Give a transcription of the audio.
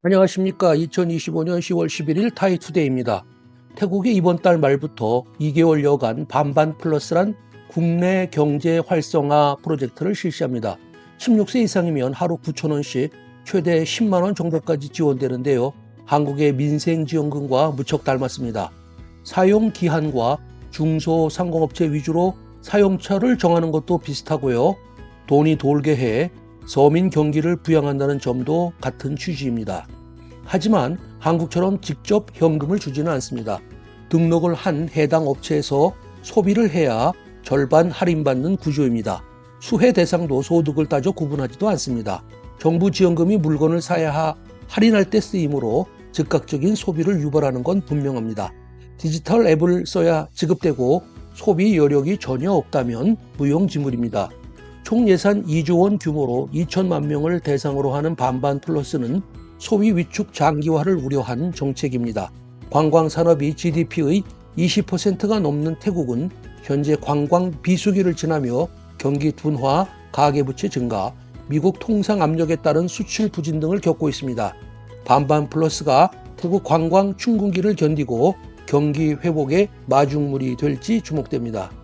안녕하십니까. 2025년 10월 11일 타이투데이입니다. 태국이 이번 달 말부터 2개월여간 반반 플러스란 국내 경제 활성화 프로젝트를 실시합니다. 16세 이상이면 하루 9천원씩 최대 10만원 정도까지 지원되는데요. 한국의 민생지원금과 무척 닮았습니다. 사용 기한과 중소상공업체 위주로 사용처를 정하는 것도 비슷하고요. 돈이 돌게 해 서민 경기를 부양한다는 점도 같은 취지입니다. 하지만 한국처럼 직접 현금을 주지는 않습니다. 등록을 한 해당 업체에서 소비를 해야 절반 할인받는 구조입니다. 수혜 대상도 소득을 따져 구분하지도 않습니다. 정부 지원금이 물건을 사야 하 할인할 때 쓰이므로 즉각적인 소비를 유발하는 건 분명합니다. 디지털 앱을 써야 지급되고 소비 여력이 전혀 없다면 무용지물입니다. 총 예산 2조 원 규모로 2천만 명을 대상으로 하는 반반 플러스는 소비 위축 장기화를 우려한 정책입니다. 관광 산업이 GDP의 20%가 넘는 태국은 현재 관광 비수기를 지나며 경기 둔화, 가계부채 증가, 미국 통상 압력에 따른 수출 부진 등을 겪고 있습니다. 반반 플러스가 태국 관광 충군기를 견디고 경기 회복의 마중물이 될지 주목됩니다.